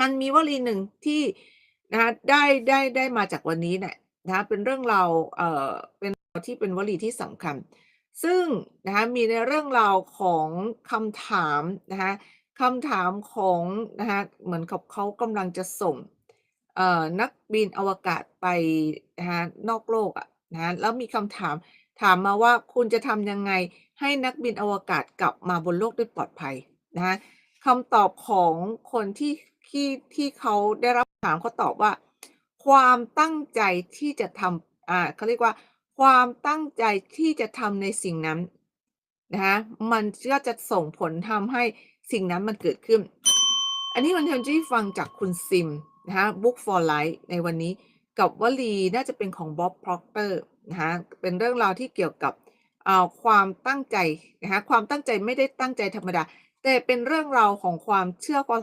มันมีวลีหนึ่งที่นะคะได้ได้ได้มาจากวันนี้แหละนะคะเป็นเรื่องเราเอ่อเป็นที่เป็นวลีที่สำคัญ ซึ่งนะคะมีในเรื่องราวของคำถามนะคะคำถามของนะคะเหมือนกับเขากำลังจะส่งเอ่อนักบินอวกาศไปนะคะนอกโลกอะนะคะแล้วมีคำถามถามมาว่า"คุณจะทำยังไงให้นักบินอวกาศกลับมาบนโลกได้ปลอดภัย?"นะคะคำตอบของคนที่ ที่ที่เขาได้รับถามเขาตอบว่า"ความตั้งใจที่จะทำ"อ่าเขาเรียกว่า"ความตั้งใจที่จะทำในสิ่งนั้น"นะคะมันก็จะส่งผลทำให้สิ่งนั้นมันเกิดขึ้น อันนี้มันทำที่ฟังจากคุณซิมนะคะ Book for Life ในวันนี้กับวลีน่าจะเป็นของ Bob Proctor นะคะเป็นเรื่องราวที่เกี่ยวกับอ่าความตั้งใจนะคะความตั้งใจไม่ได้ตั้งใจธรรมดา แต่เป็นเรื่องราวของความเชื่อความ